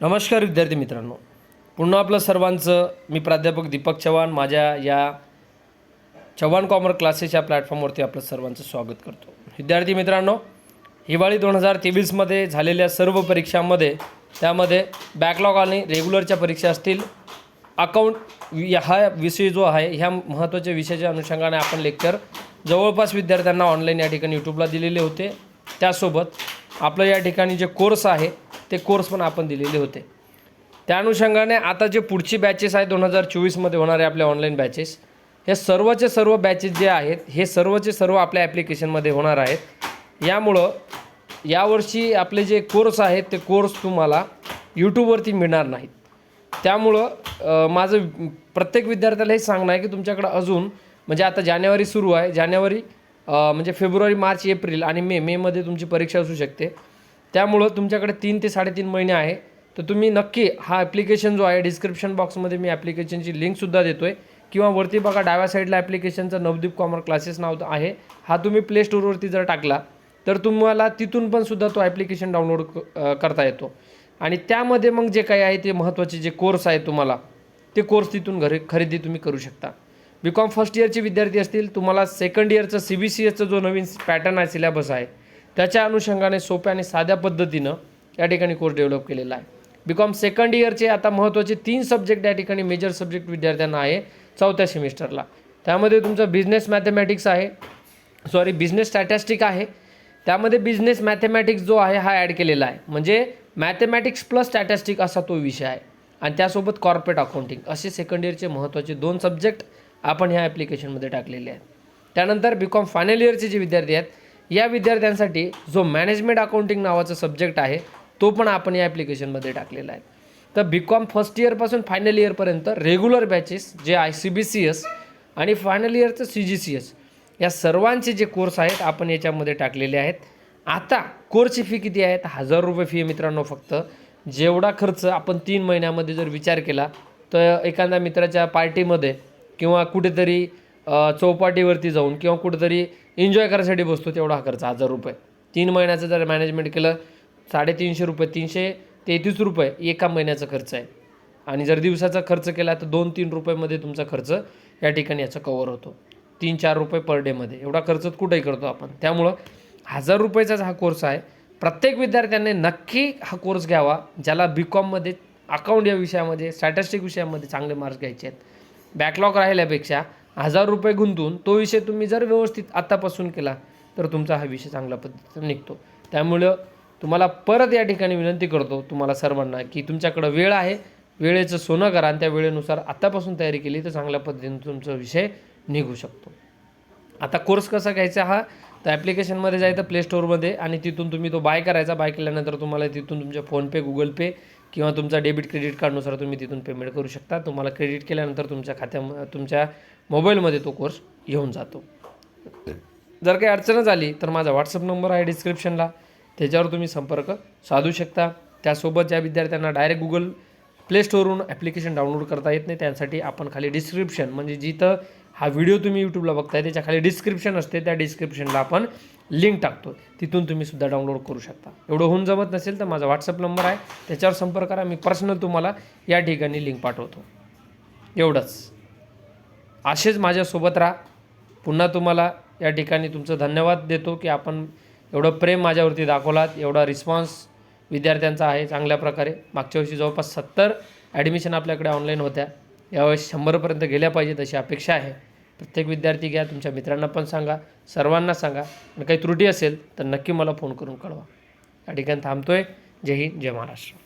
नमस्कार विद्यार्थी मित्रांनो. पुन्हा आपलं सर्वांचं मी प्राध्यापक दीपक चव्हाण माझ्या या चव्हाण कॉमर क्लासेस या प्लॅटफॉर्मवरती आपलं सर्वांचं स्वागत करतो. विद्यार्थी मित्रांनो हिवाळी दोन हजार तेवीसमध्ये झालेल्या सर्व परीक्षांमध्ये त्यामध्ये बॅकलॉग आणि रेग्युलरच्या परीक्षा असतील. अकाउंट वि- हा विषय जो आहे ह्या महत्त्वाच्या विषयाच्या अनुषंगाने आपण लेक्चर जवळपास विद्यार्थ्यांना ऑनलाईन या ठिकाणी यूट्यूबला दिलेले होते. त्यासोबत आपलं या ठिकाणी जे कोर्स आहे ते कोर्स पण आपण दिलेले होते. त्या अनुषंगाने आता जे पुढची बॅचेस आहेत दोन हजार चोवीसमध्ये होणारे आपल्या ऑनलाईन बॅचेस हे सर्वचे सर्व बॅचेस जे आहेत हे सर्वचे सर्व आपल्या ॲप्लिकेशनमध्ये होणार आहेत. यामुळं यावर्षी आपले जे कोर्स आहेत ते कोर्स तुम्हाला यूट्यूबवरती मिळणार नाहीत. त्यामुळं माझं प्रत्येक विद्यार्थ्याला हे सांगणं आहे की तुमच्याकडं अजून म्हणजे आता जानेवारी सुरू आहे. जानेवारी म्हणजे फेब्रुवारी मार्च एप्रिल आणि मे मेमध्ये तुमची परीक्षा असू शकते. त्यामुळं तुमच्याकडे तीन ते साडेतीन महिने आहे. तर तुम्ही नक्की हा ॲप्लिकेशन जो आहे डिस्क्रिप्शन बॉक्समध्ये मी ॲप्लिकेशनची लिंकसुद्धा देतो आहे किंवा वरती बघा डाव्या साईडला ॲप्लिकेशनचं नवदीप कॉमर क्लासेस नाव आहे. हा तुम्ही प्ले स्टोअरवरती जर टाकला तर तुम्हाला तिथून पण सुद्धा तो ॲप्लिकेशन डाउनलोड करता येतो. आणि त्यामध्ये मग जे काही आहे ते महत्त्वाचे जे कोर्स आहे तुम्हाला ते कोर्स तिथून घरी खरेदी तुम्ही करू शकता. बी कॉम फर्स्ट इयरचे विद्यार्थी असतील तुम्हाला सेकंड इयरचं सी बी सी एसचं जो नवीन पॅटर्न आहे सिलेबस आहे त्याच्या अनुषंगाने सोप्या आणि साध्या पद्धतीनं या ठिकाणी कोर्स डेव्हलप केलेला आहे. बी कॉम सेकंड इयरचे आता महत्त्वाचे तीन सब्जेक्ट या ठिकाणी मेजर सब्जेक्ट विद्यार्थ्यांना आहे चौथ्या सेमिस्टरला त्यामध्ये तुमचं बिझनेस मॅथमॅटिक्स आहे. सॉरी बिझनेस स्टॅटॅस्टिक आहे. त्यामध्ये बिझनेस मॅथमॅटिक्स जो आहे हा ॲड केलेला आहे. म्हणजे मॅथमॅटिक्स प्लस स्टॅटॅस्टिक असा तो विषय आहे. आणि त्यासोबत कॉर्पोरेट अकाउंटिंग असे सेकंड इयरचे महत्त्वाचे दोन सब्जेक्ट आपण ह्या ॲप्लिकेशनमध्ये टाकलेले आहेत. त्यानंतर बी कॉम फायनल इयरचे जे विद्यार्थी आहेत या विद्यार्थ्यांसाठी जो मॅनेजमेंट अकाउंटिंग नावाचा सब्जेक्ट आहे तो पण आपण या ॲप्लिकेशनमध्ये टाकलेला आहे. तर बी कॉम फर्स्ट इयरपासून फायनल इयरपर्यंत रेग्युलर बॅचेस जे I C B C S आणि फायनल इयरचं सी जी सी एस या सर्वांचे जे कोर्स आहेत आपण याच्यामध्ये टाकलेले आहेत. आता कोर्सची फी किती आहेत? हजार रुपये फी आहे मित्रांनो फक्त. जेवढा खर्च आपण तीन महिन्यामध्ये जर विचार केला तर एखाद्या मित्राच्या पार्टीमध्ये किंवा कुठेतरी चौपाटीवरती जाऊन किंवा कुठेतरी एन्जॉय करायसाठी बसतो तेवढा हा खर्च हजार रुपये. तीन महिन्याचं जर मॅनेजमेंट केलं साडेतीनशे रुपये तीनशे तेहतीस रुपये एका महिन्याचा खर्च आहे. आणि जर दिवसाचा खर्च केला तर दोन तीन रुपयेमध्ये तुमचा खर्च या ठिकाणी याचा कवर होतो. तीन चार रुपये पर डेमध्ये एवढा खर्च कुठेही करतो आपण. त्यामुळं हजार रुपयाचाच हा कोर्स आहे. प्रत्येक विद्यार्थ्याने नक्की हा कोर्स घ्यावा ज्याला बी कॉममध्ये अकाउंट या विषयामध्ये स्टॅटिस्टिक विषयामध्ये चांगले मार्क्स घ्यायचे आहेत. बॅकलॉग राहिल्यापेक्षा हजार रुपये गुंतून तो विषय तुम्ही जर व्यवस्थित आत्तापासून केला तर तुमचा हा विषय चांगल्या पद्धतीने निघतो. त्यामुळं तुम्हाला परत या ठिकाणी विनंती करतो तुम्हाला सर्वांना की तुमच्याकडं वेळ आहे वेळेचं सोनं करा आणि त्या वेळेनुसार आत्तापासून तयारी केली तर चांगल्या पद्धतीने तुमचा विषय निघू शकतो. आता कोर्स कसा घ्यायचा हा? तर ॲप्लिकेशनमध्ये जायचं प्ले स्टोअरमध्ये आणि तिथून तुम्ही तो बाय करायचा. बाय केल्यानंतर तुम्हाला तिथून तुमच्या फोनपे गुगल पे किंवा तुमचा डेबिट क्रेडिट कार्डनुसार तुम्ही तिथून पेमेंट करू शकता. तुम्हाला क्रेडिट केल्यानंतर तुमच्या खात्या तुमच्या मोबाईलमध्ये तो कोर्स येऊन जातो. जर काही अडचणच आली तर माझा व्हॉट्सअप नंबर आहे डिस्क्रिप्शनला त्याच्यावर तुम्ही संपर्क साधू शकता. त्यासोबत ज्या विद्यार्थ्यांना डायरेक्ट गुगल प्ले स्टोरवरून ॲप्लिकेशन डाउनलोड करता येत नाही त्यासाठी आपण खाली डिस्क्रिप्शन म्हणजे जिथं हा व्हिडिओ तुम्ही यूट्यूबला बघताय त्याच्याखाली डिस्क्रिप्शन असते त्या डिस्क्रिप्शनला आपण लिंक टाकतो. तिथून तुम्ही सुद्धा डाउनलोड करू शकता. एवढं होऊन जमत नसेल तर माझा व्हॉट्सअप नंबर आहे. त्याच्यावर संपर्क करा. मी पर्सनल तुम्हाला या ठिकाणी लिंक पाठवतो. एवढंच. असेच माझ्यासोबत राहा. पुन्हा तुम्हाला या ठिकाणी तुमचं धन्यवाद देतो की आपण एवढं प्रेम माझ्यावरती दाखवलात. एवढा रिस्पॉन्स विद्यार्थ्यांचा आहे चांगल्या प्रकारे. मागच्या वर्षी जवळपास सत्तर ॲडमिशन आपल्याकडे ऑनलाईन होत्या. यावेळेस शंभरपर्यंत गेल्या पाहिजेत अशी अपेक्षा आहे. प्रत्येक विद्यार्थी घ्या तुमच्या मित्रांना पण सांगा सर्वांना सांगा. आणि काही त्रुटी असेल तर नक्की मला फोन करून कळवा. या ठिकाणी थांबतो आहे जय हिंद जय महाराष्ट्र.